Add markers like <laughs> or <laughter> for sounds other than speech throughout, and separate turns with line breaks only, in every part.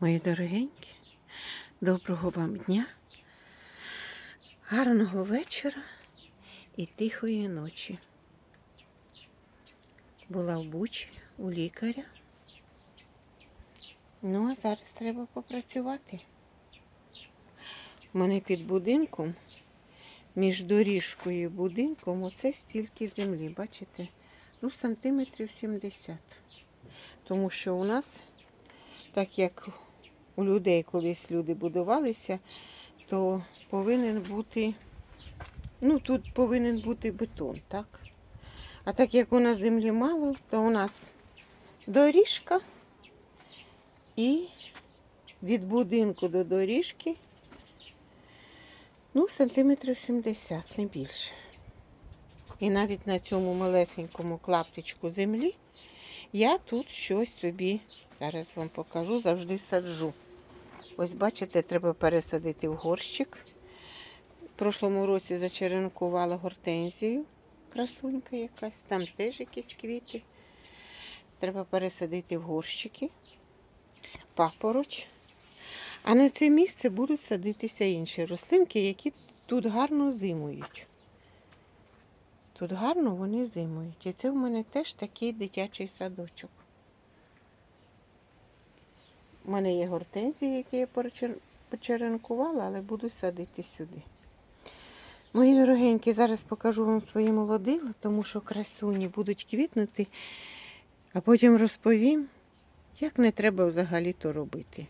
Мої дорогенькі, доброго вам дня, гарного вечора і тихої ночі. Була в Бучі у лікаря. Ну, а зараз треба попрацювати. У мене під будинком, між доріжкою і будинком, оце стільки землі, бачите? Ну, сантиметрів 70. Тому що у нас, так як у людей колись люди будувалися, то повинен бути, ну тут повинен бути бетон, так? А так як у нас землі мало, то у нас доріжка і від будинку до доріжки, ну, сантиметрів 70, не більше. І навіть на цьому малесенькому клаптичку землі я тут щось собі, зараз вам покажу, завжди саджу. Ось бачите, треба пересадити в горщик. В прошлому році зачеренкувала гортензію, красунька якась, там теж якісь квіти. Треба пересадити в горщики, папороть. А на це місце будуть садитися інші рослинки, які тут гарно зимують. Тут гарно вони зимують. І це в мене теж такий дитячий садочок. У мене є гортензії, які я почеренкувала, але буду садити сюди. Мої дорогенькі, зараз покажу вам свої молодила, тому що красуні будуть квітнути, а потім розповім, як не треба взагалі то робити,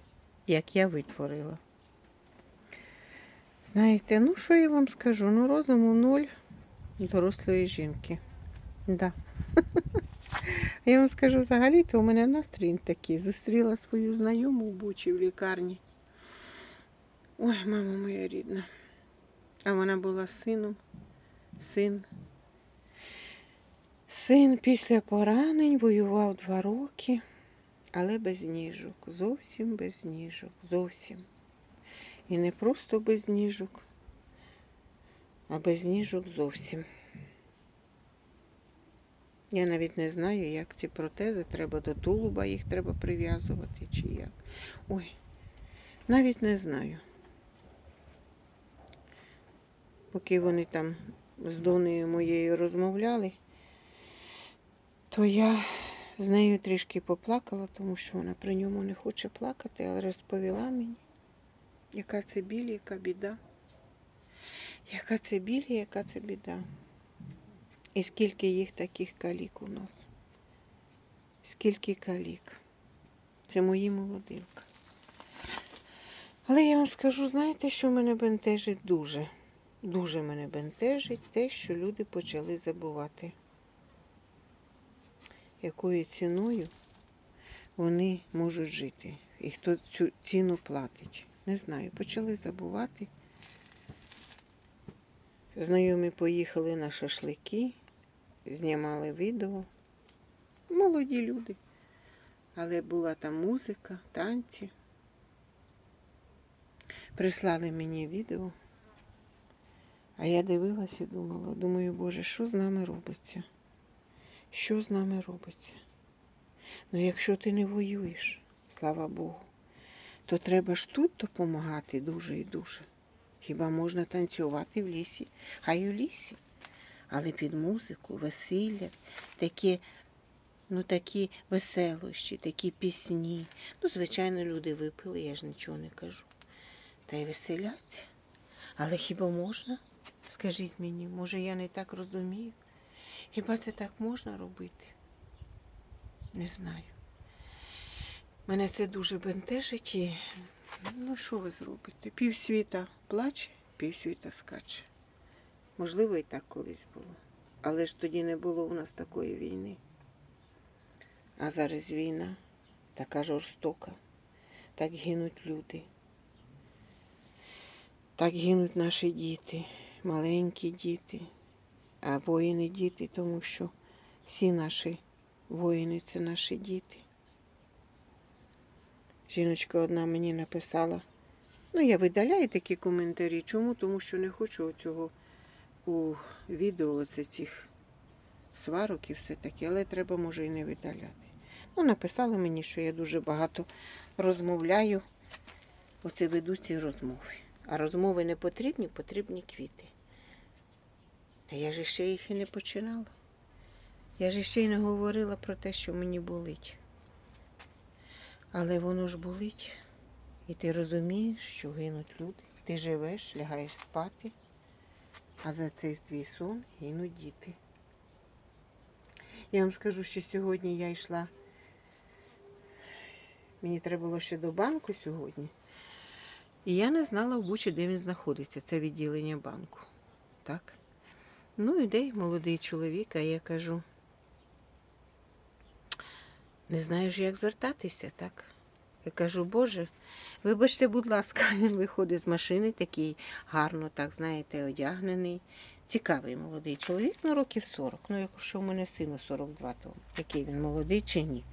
як я витворила. Знаєте, ну що я вам скажу? Ну, розуму нуль дорослої жінки. Да. <laughs> Я вам скажу, взагалі-то у мене настрій такий. Зустріла свою знайому в Бучі в лікарні. Ой, мама моя рідна. А вона була сином. Син. Син після поранень воював два роки, але без ніжок. Зовсім без ніжок. Зовсім. І не просто без ніжок, а без ніжок зовсім. Я навіть не знаю, як ці протези треба до тулуба, їх треба прив'язувати чи як. Ой, навіть не знаю. Поки вони там з донею моєю розмовляли, то я з нею трішки поплакала, тому що вона при ньому не хоче плакати, але розповіла мені, яка це біль, яка біда. Яка це біль, яка це біда. І скільки їх таких калік у нас. Скільки калік. Це мої молодилка. Але я вам скажу, знаєте, що мене бентежить дуже. Дуже мене бентежить те, що люди почали забувати, якою ціною вони можуть жити. І хто цю ціну платить. Не знаю, почали забувати. Знайомі поїхали на шашлики, знімали відео. Молоді люди. Але була там музика, танці. Прислали мені відео. А я дивилася і думала, думаю, Боже, що з нами робиться? Що з нами робиться? Ну, якщо ти не воюєш, слава Богу, то треба ж тут допомагати дуже і дуже. Хіба можна танцювати в лісі? Хай у лісі. Але під музику, весілля, такі, ну, такі веселощі, такі пісні. Ну, звичайно, люди випили, я ж нічого не кажу. Та й веселяться. Але хіба можна? Скажіть мені, може я не так розумію? Хіба це так можна робити? Не знаю. Мене це дуже бентежить і ну що ви зробите? Півсвіта плаче, півсвіта скаче. Можливо, і так колись було. Але ж тоді не було у нас такої війни. А зараз війна така жорстока. Так гинуть люди. Так гинуть наші діти, маленькі діти, а воїни діти, тому що всі наші воїни це наші діти. Жіночка одна мені написала. Ну, я видаляю такі коментарі. Чому? Тому що не хочу цього у відео оце цих сварок і все таке, але треба може і не видаляти. Ну, написали мені, що я дуже багато розмовляю. Оце веду ці розмови. А розмови не потрібні, потрібні квіти. А я ж ще їх і не починала. Я ж ще й не говорила про те, що мені болить. Але воно ж болить. І ти розумієш, що гинуть люди. Ти живеш, лягаєш спати, а за цей твій сон гинуть діти. Я вам скажу, що сьогодні я йшла. Мені треба було ще до банку сьогодні. І я не знала в Бучі, де він знаходиться, це відділення банку. Так? Ну, іде молодий чоловік, а я кажу, не знаю ж, як звертатися, так? Я кажу, Боже, вибачте, будь ласка, <laughs> він виходить з машини, такий гарно, так, знаєте, одягнений. Цікавий молодий чоловік, ну років 40. Ну, якщо в мене сину 42, то який він молодий чи ні.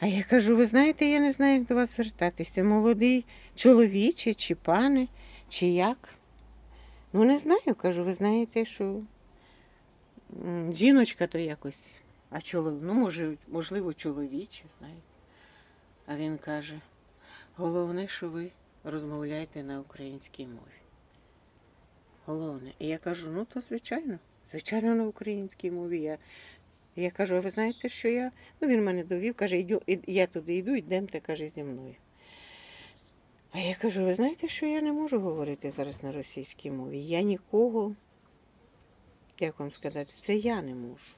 А я кажу, ви знаєте, я не знаю, як до вас звертатися. Молодий чоловіче, чи пане, чи як. Ну, не знаю, кажу, ви знаєте, що жіночка то якось, а чоловік, ну, може, можливо, чоловіче, знаєте. А він каже, головне, що ви розмовляєте на українській мові. Головне. І я кажу, ну то звичайно, звичайно, на українській мові. Я, я кажу, а ви знаєте, що я. Ну, він мене довів, каже, «Йдю- і- я туди йду, йдемте, каже, зі мною. А я кажу, ви знаєте, що я не можу говорити зараз на російській мові. Я нікого, як вам сказати, це я не можу.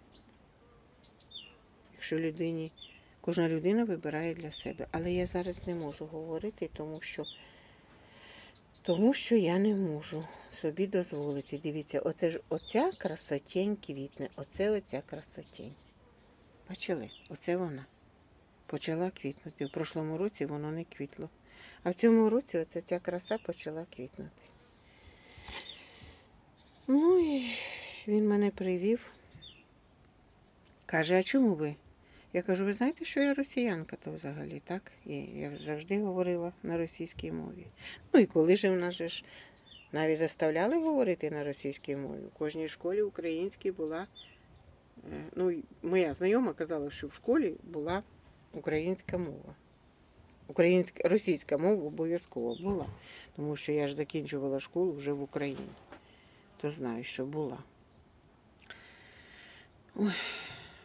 Якщо людині, кожна людина вибирає для себе. Але я зараз не можу говорити, тому що, тому що я не можу собі дозволити. Дивіться, оце ж оця красотень квітне, оце оця красотень. Бачили? Оце вона. Почала квітнути. В прошлому році воно не квітло. А в цьому році оця ця краса почала квітнути. Ну і він мене привів. Каже, а чому ви? Я кажу, ви знаєте, що я росіянка то взагалі, так? І я завжди говорила на російській мові. Ну і коли ж в нас же ж навіть заставляли говорити на російській мові. У кожній школі українській була. е, Ну, моя знайома казала, що в школі була українська мова. Українська, російська мова обов'язково була, тому що я ж закінчувала школу вже в Україні. То знаю, що була. Ой,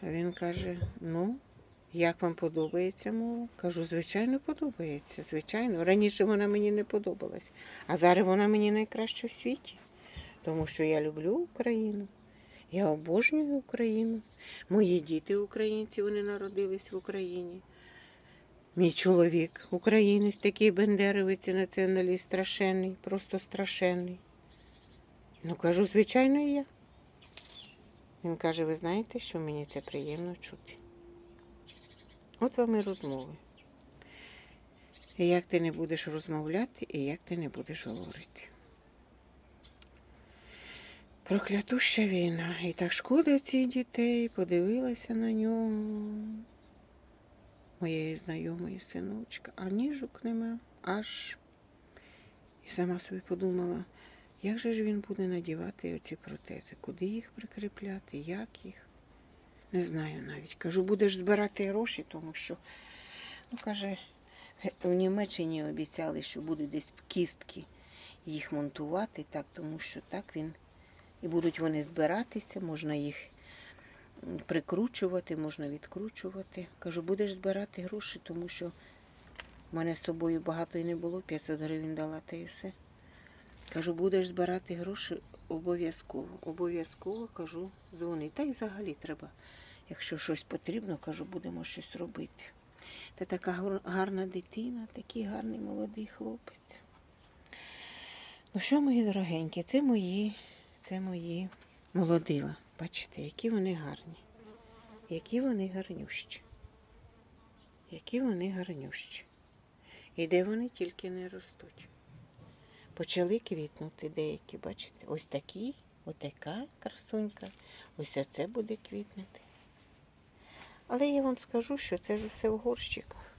він каже: ну, як вам подобається мова? Кажу, звичайно, подобається. Звичайно. Раніше вона мені не подобалась, а зараз вона мені найкраща в світі, тому що я люблю Україну. Я обожнюю Україну. Мої діти українці, вони народились в Україні. Мій чоловік українець, такий бендеровець і націоналіст страшенний, просто страшенний. Ну, кажу, звичайно, і я. Він каже, ви знаєте, що мені це приємно чути. От вам і розмови. Як ти не будеш розмовляти, і як ти не будеш говорити. Проклятуща війна. І так шкода цих дітей, подивилася на нього. Моєї знайомої синочка, а ніжок нема аж. І сама собі подумала, як же ж він буде надівати оці протези? Куди їх прикріпляти? Як їх? Не знаю навіть. Кажу, будеш збирати гроші, тому що, ну каже, в Німеччині обіцяли, що буде десь в кістки їх монтувати, так, тому що так він. І будуть вони збиратися, можна їх прикручувати, можна відкручувати. Кажу, будеш збирати гроші, тому що в мене з собою багато і не було, 500 гривень дала та і все. Кажу, будеш збирати гроші обов'язково. Обов'язково кажу, дзвони. Та й взагалі треба, якщо щось потрібно, кажу, будемо щось робити. Та така гарна дитина, такий гарний молодий хлопець. Ну що, мої дорогенькі, це мої, це мої молодила. Бачите, які вони гарні. Які вони гарнющі. Які вони гарнющі. І де вони тільки не ростуть. Почали квітнути деякі, бачите? Ось такі, отака красунька. Ось це буде квітнути. Але я вам скажу, що це ж все в горщиках.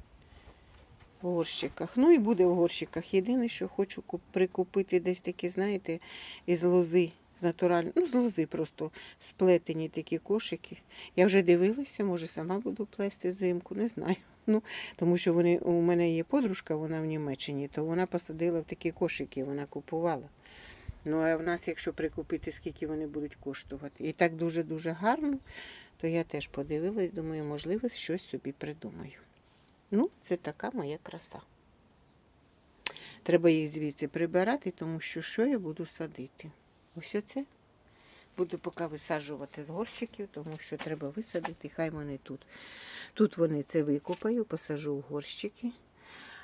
В горщиках. Ну і буде в горщиках. Єдине, що хочу куп- прикупити десь такі, знаєте, із лози з натуральної, ну, з лози просто сплетені такі кошики. Я вже дивилася, може, сама буду плести зимку, не знаю. Ну, тому що вони, у мене є подружка, вона в Німеччині, то вона посадила в такі кошики, вона купувала. Ну, а в нас, якщо прикупити, скільки вони будуть коштувати. І так дуже-дуже гарно, то я теж подивилась, думаю, можливо, щось собі придумаю. Ну, це така моя краса. Треба їх звідси прибирати, тому що що я буду садити? Ось оце. Буду поки висаджувати з горщиків, тому що треба висадити, хай вони тут. Тут вони це викопаю, посажу в горщики,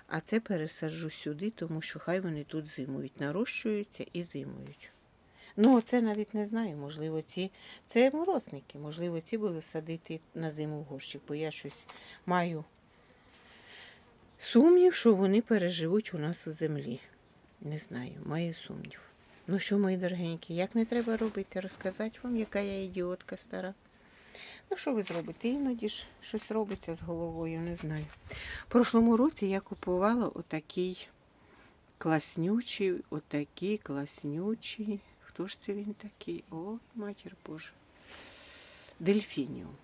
а це пересаджу сюди, тому що хай вони тут зимують, нарощуються і зимують. Ну, оце навіть не знаю, можливо, ці це морозники, можливо, ці буду садити на зиму в горщик, бо я щось маю сумнів, що вони переживуть у нас у землі. Не знаю, маю сумнів. Ну що, мої дорогенькі, як не треба робити, розказати вам, яка я ідіотка стара. Ну, що ви зробите? Іноді ж щось робиться з головою, не знаю. В прошлому році я купувала отакий класнючий, отакий класнючий. Хто ж це він такий? Ой, матір Божа. Дельфініум.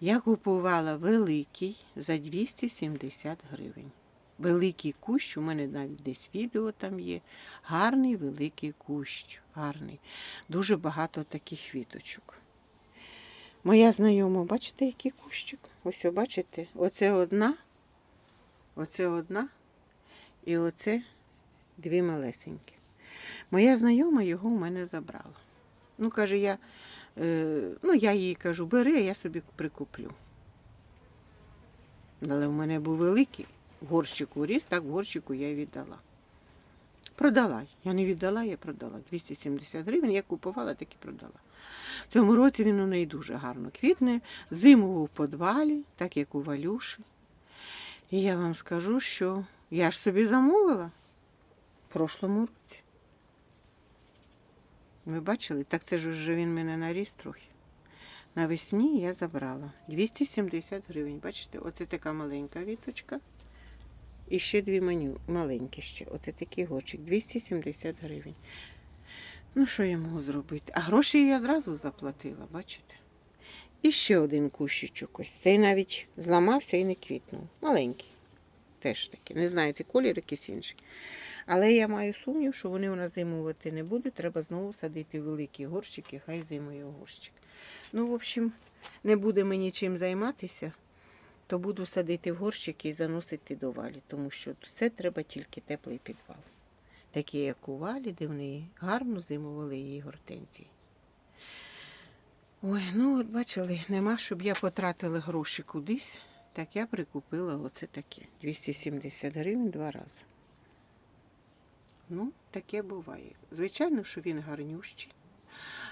Я купувала великий за 270 гривень. Великий кущ, у мене навіть десь відео там є. Гарний великий кущ. Гарний. Дуже багато таких віточок. Моя знайома, бачите, який кущик? Ось, бачите, оце одна, оце одна і оце дві малесенькі. Моя знайома його у мене забрала. Ну, каже, я, е, ну, я їй кажу, бери, а я собі прикуплю. Але в мене був великий горщику ріс, так в горщику я й віддала. Продала. Я не віддала, я продала. 270 гривень я купувала, так і продала. В цьому році він у неї дуже гарно квітне. Зиму в подвалі, так як у Валюші. І я вам скажу, що я ж собі замовила в прошлому році. Ви бачили? Так це ж вже він мене наріс трохи. Навесні я забрала 270 гривень. Бачите, оце така маленька віточка. І ще дві меню, маленькі ще. Оце такий горчик, 270 гривень. Ну, що я можу зробити? А гроші я зразу заплатила, бачите? І ще один кущичок ось. Цей навіть зламався і не квітнув. Маленький. Теж таки. Не знаю, це колір якийсь інший. Але я маю сумнів, що вони у нас зимувати не будуть. Треба знову садити великі горщики, хай зимує горщик. Ну, в общем, не буде мені чим займатися, то буду садити в горщики і заносити до валі, тому що це треба тільки теплий підвал. Такі, як у валі, де вони гарно зимували її гортензії. Ой, ну от бачили, нема, щоб я потратила гроші кудись, так я прикупила оце таке. 270 гривень два рази. Ну, таке буває. Звичайно, що він гарнющий,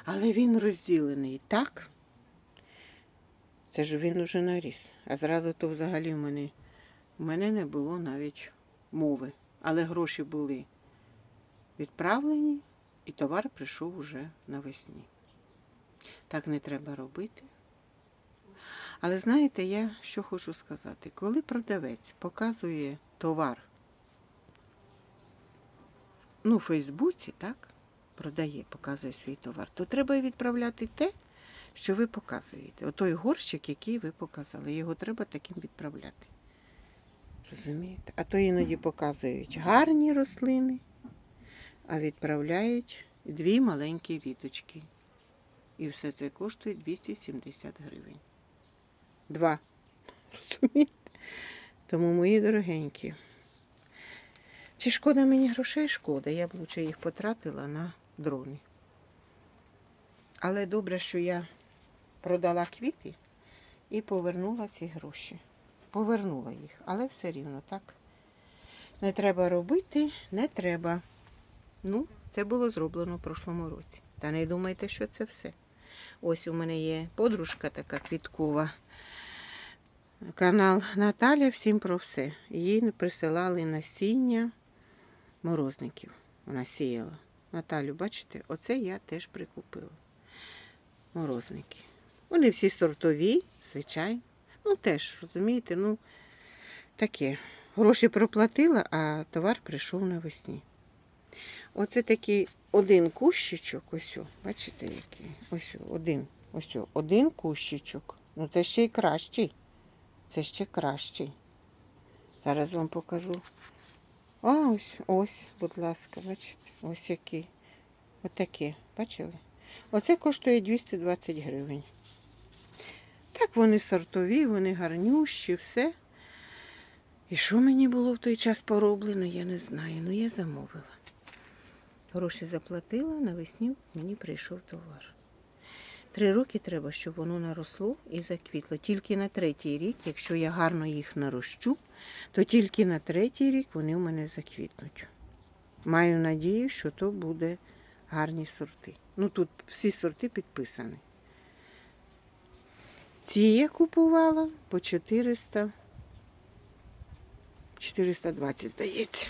але він розділений так. Це ж він уже наріс. А зразу то взагалі в мене, в мене не було навіть мови. Але гроші були відправлені, і товар прийшов уже навесні. Так не треба робити. Але знаєте, я що хочу сказати, коли продавець показує товар ну, у Фейсбуці, так, продає, показує свій товар, то треба відправляти те, що ви показуєте. Отой горщик, який ви показали, його треба таким відправляти. Розумієте? А то іноді показують гарні рослини, а відправляють дві маленькі віточки. І все це коштує 270 гривень. Два. <laughs> Розумієте? Тому, мої дорогенькі, чи шкода мені грошей? Шкода. Я б лучше їх потратила на дрони. Але добре, що я продала квіти і повернула ці гроші. Повернула їх, але все рівно так. Не треба робити, не треба. Ну, це було зроблено в прошлому році. Та не думайте, що це все. Ось у мене є подружка така квіткова. Канал Наталя всім про все. Їй присилали насіння морозників. Вона сіяла. Наталю, бачите, оце я теж прикупила. Морозники. Вони всі сортові, звичайно. Ну, теж, розумієте, ну, таке. Гроші проплатила, а товар прийшов навесні. Оце такий один кущичок, ось, бачите, який? Ось один. Ось один кущичок. Ну це ще й кращий. Це ще кращий. Зараз вам покажу. А, ось, ось, будь ласка, бачите, ось який. Отаке, бачили? Оце коштує 220 гривень. Так, вони сортові, вони гарнющі, все. І що мені було в той час пороблено, я не знаю. Ну, я замовила. Гроші заплатила, навесні мені прийшов товар. Три роки треба, щоб воно наросло і заквітло. Тільки на третій рік, якщо я гарно їх нарощу, то тільки на третій рік вони у мене заквітнуть. Маю надію, що то буде гарні сорти. Ну тут всі сорти підписані. Ці я купувала по 400, 420, здається.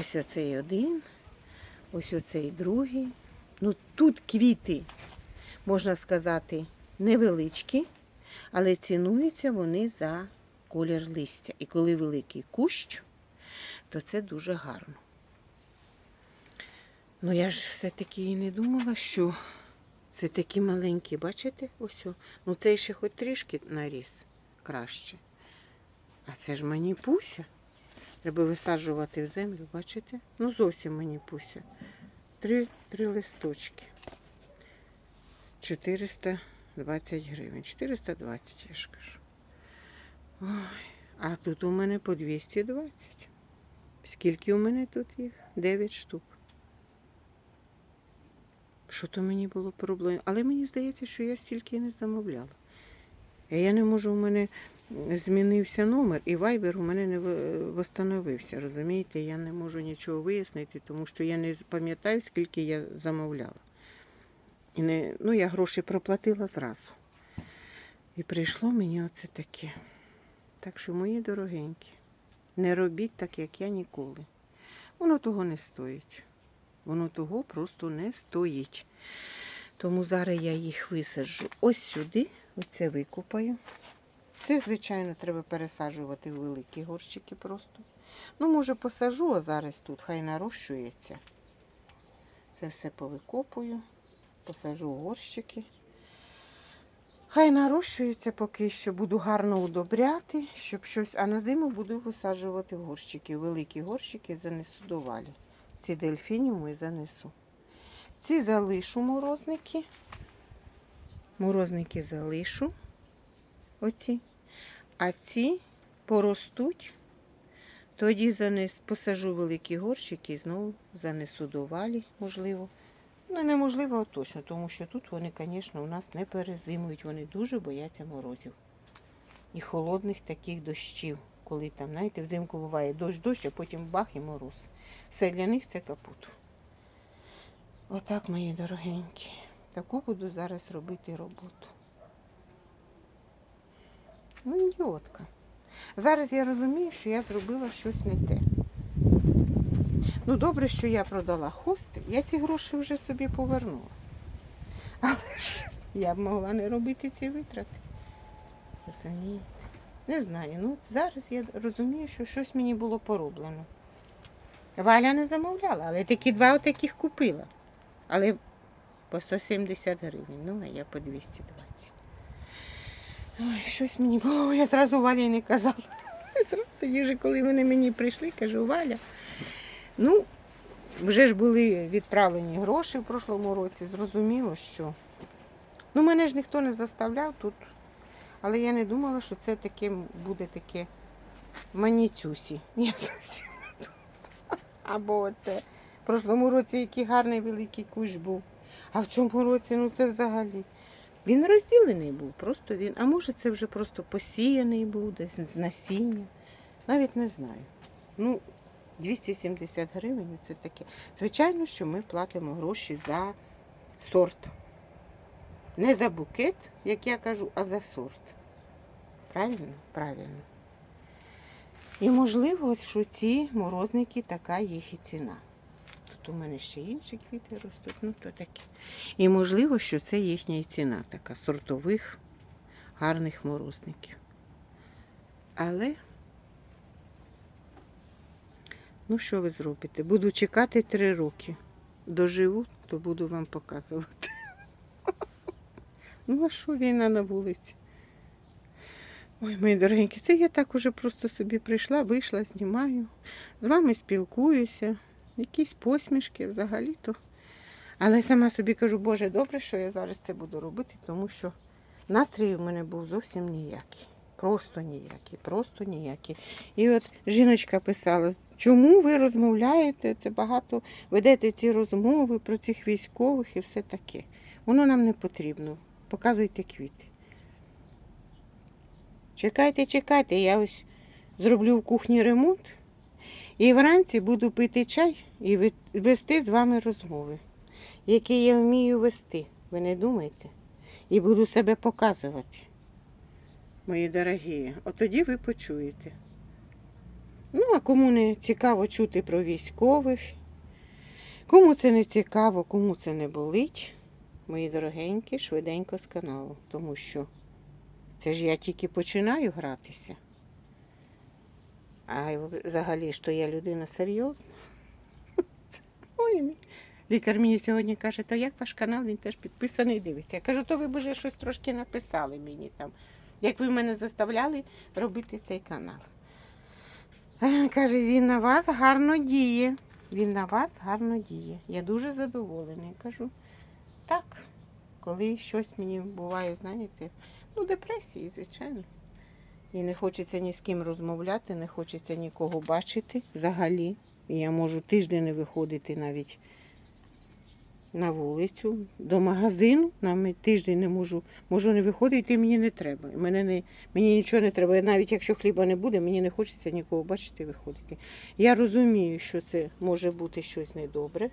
Ось оцей один, ось оцей другий. Ну тут квіти, можна сказати, невеличкі, але цінуються вони за колір листя. І коли великий кущ, то це дуже гарно. Ну я ж все-таки і не думала, що це такі маленькі, бачите? Ось. Ну цей ще хоч трішки наріс краще. А це ж мені пуся. Треба висаджувати в землю, бачите? Ну зовсім мені пуся. Три, три листочки. 420 гривень. 420, я ж кажу. Ой, а тут у мене по 220. Скільки у мене тут їх? 9 штук. Що то мені було проблем? Але мені здається, що я стільки не замовляла. Я не можу, у мене змінився номер, і вайбер у мене не ви- встановився. Розумієте, я не можу нічого вияснити, тому що я не пам'ятаю, скільки я замовляла. І не, ну, я гроші проплатила зразу. І прийшло мені оце таке. Так що, мої дорогенькі, не робіть так, як я ніколи. Воно того не стоїть. Воно того просто не стоїть. Тому зараз я їх висаджу ось сюди, оце викопаю. Це, звичайно, треба пересаджувати в великі горщики просто. Ну, може, посажу, а зараз тут хай нарощується. Це все повикопую, посажу в горщики. Хай нарощується поки що, буду гарно удобряти, щоб щось, а на зиму буду висаджувати в горщики. Великі горщики занесу до валі. Ці дельфініуми занесу. Ці залишу морозники. Морозники залишу. Оці. А ці поростуть. Тоді занес, посажу великі горщики і знову занесу до валі, можливо. Ну, неможливо, а точно, тому що тут вони, звісно, у нас не перезимують. Вони дуже бояться морозів. І холодних таких дощів. Коли там, знаєте, взимку буває дощ, дощ, а потім бах і мороз. Все для них це капут. Отак, мої дорогенькі. Таку буду зараз робити роботу. Ну, ідіотка. Зараз я розумію, що я зробила щось не те. Ну, добре, що я продала хости, я ці гроші вже собі повернула. Але ж я б могла не робити ці витрати. Розумієте? Не знаю. Ну, зараз я розумію, що щось мені було пороблено. Валя не замовляла, але такі два отаких купила. Але по 170 гривень. Ну, а я по 220. Ой, щось мені було, я зразу Валі не казала. <laughs> Тоді вже, коли вони мені прийшли, кажу, Валя. Ну, вже ж були відправлені гроші в прошлому році. Зрозуміло, що. Ну, мене ж ніхто не заставляв тут. Але я не думала, що це таке буде таке маніцюсі. Я <laughs> зовсім не думала. Або оце. В прошлому році який гарний великий кущ був. А в цьому році, ну це взагалі. Він розділений був, просто він. А може це вже просто посіяний був, десь з насіння. Навіть не знаю. Ну, 270 гривень це таке. Звичайно, що ми платимо гроші за сорт. Не за букет, як я кажу, а за сорт. Правильно? Правильно. І можливо, що ці морозники така їх і ціна. Тут у мене ще інші квіти ростуть, ну то таке. І можливо, що це їхня і ціна така сортових гарних морозників. Але Ну, що ви зробите? Буду чекати три роки. Доживу, то буду вам показувати. Ну, а що війна на вулиці? Ой, мої дорогенькі, це я так уже просто собі прийшла, вийшла, знімаю. З вами спілкуюся, якісь посмішки взагалі-то. Але сама собі кажу, Боже, добре, що я зараз це буду робити, тому що настрій у мене був зовсім ніякий. Просто ніякий, просто ніякий. І от жіночка писала, чому ви розмовляєте? Це багато ведете ці розмови про цих військових і все таке. Воно нам не потрібно. Показуйте квіти. Чекайте, чекайте, я ось зроблю в кухні ремонт. І вранці буду пити чай і вести з вами розмови, які я вмію вести. Ви не думаєте? І буду себе показувати. Мої дорогі, от тоді ви почуєте. Ну, а кому не цікаво чути про військових, кому це не цікаво, кому це не болить, мої дорогенькі, швиденько з каналу, тому що це ж я тільки починаю гратися. А взагалі, що я людина серйозна. <laughs> Ой, лікар мені сьогодні каже, то як ваш канал, він теж підписаний, дивиться. Я кажу, то ви б вже щось трошки написали мені там, як ви мене заставляли робити цей канал. Е, Каже, він на вас гарно діє. Він на вас гарно діє. Я дуже задоволений. Кажу, так, коли щось мені буває, знаєте, ну, депресії, звичайно. І не хочеться ні з ким розмовляти, не хочеться нікого бачити взагалі. І я можу тиждень не виходити навіть на вулицю, до магазину. На тиждень не можу, можу не виходити, і мені не треба. Мене не, мені нічого не треба. Навіть якщо хліба не буде, мені не хочеться нікого бачити виходити. Я розумію, що це може бути щось недобре.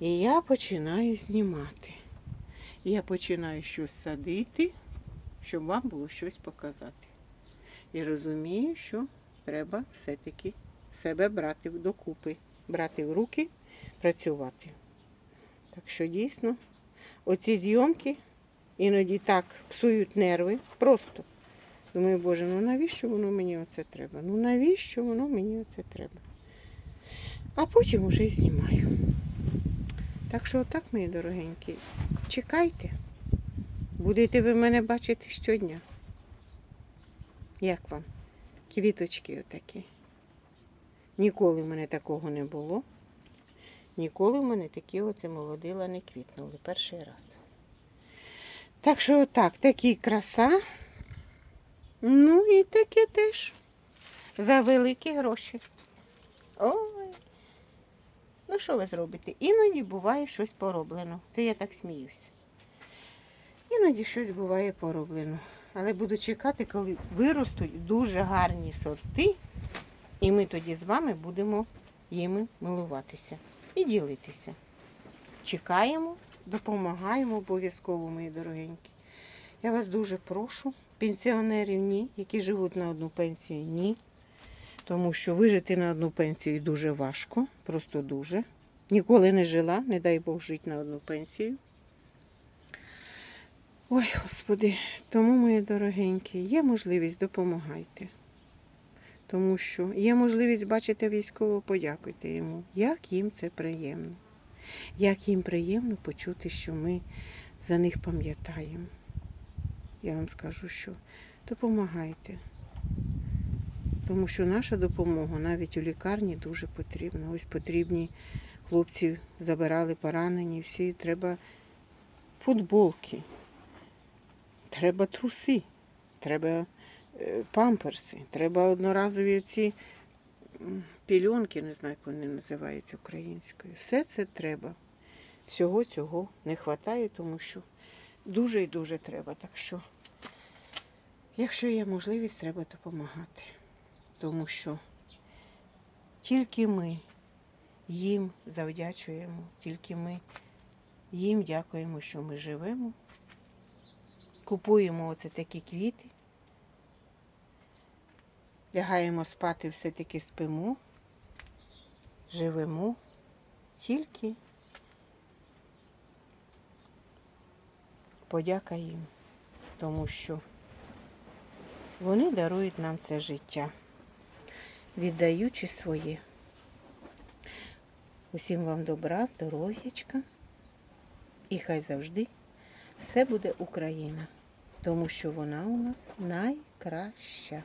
І я починаю знімати. Я починаю щось садити, щоб вам було щось показати. І розумію, що треба все-таки себе брати докупи, брати в руки, працювати. Так що дійсно, оці зйомки іноді так псують нерви. Просто. Думаю, Боже, ну навіщо воно мені оце треба? Ну навіщо воно мені оце треба? А потім уже знімаю. Так що отак, мої дорогенькі, чекайте. Будете ви мене бачити щодня. Як вам? Квіточки отакі. Ніколи в мене такого не було. Ніколи в мене такі оце молодила не квітнули. Перший раз. Так що отак, такі краса. Ну і таке теж. За великі гроші. Ой. Ну, що ви зробите? Іноді буває щось пороблено. Це я так сміюсь. Іноді щось буває пороблено. Але буду чекати, коли виростуть дуже гарні сорти, і ми тоді з вами будемо їми милуватися і ділитися. Чекаємо, допомагаємо обов'язково, мої дорогенькі. Я вас дуже прошу, пенсіонерів ні, які живуть на одну пенсію, ні. Тому що вижити на одну пенсію дуже важко, просто дуже. Ніколи не жила, не дай Бог жити на одну пенсію. Ой, Господи, тому, мої дорогенькі, є можливість, допомагайте. Тому що є можливість бачити військово, подякуйте йому. Як їм це приємно. Як їм приємно почути, що ми за них пам'ятаємо. Я вам скажу, що допомагайте. Тому що наша допомога навіть у лікарні дуже потрібна. Ось потрібні хлопці забирали поранені, всі треба футболки, треба труси, треба е, памперси, треба одноразові ці пільонки, не знаю, як вони називаються українською. Все це треба. Всього цього не вистачає, тому що дуже і дуже треба. Так що, якщо є можливість, треба допомагати. Тому що тільки ми їм завдячуємо, тільки ми їм дякуємо, що ми живемо. Купуємо оце такі квіти. Лягаємо спати, все-таки спимо, живемо тільки подяка їм, тому що вони дарують нам це життя, віддаючи свої. Усім вам добра, здоров'ячка. І хай завжди все буде Україна, тому що вона у нас найкраща.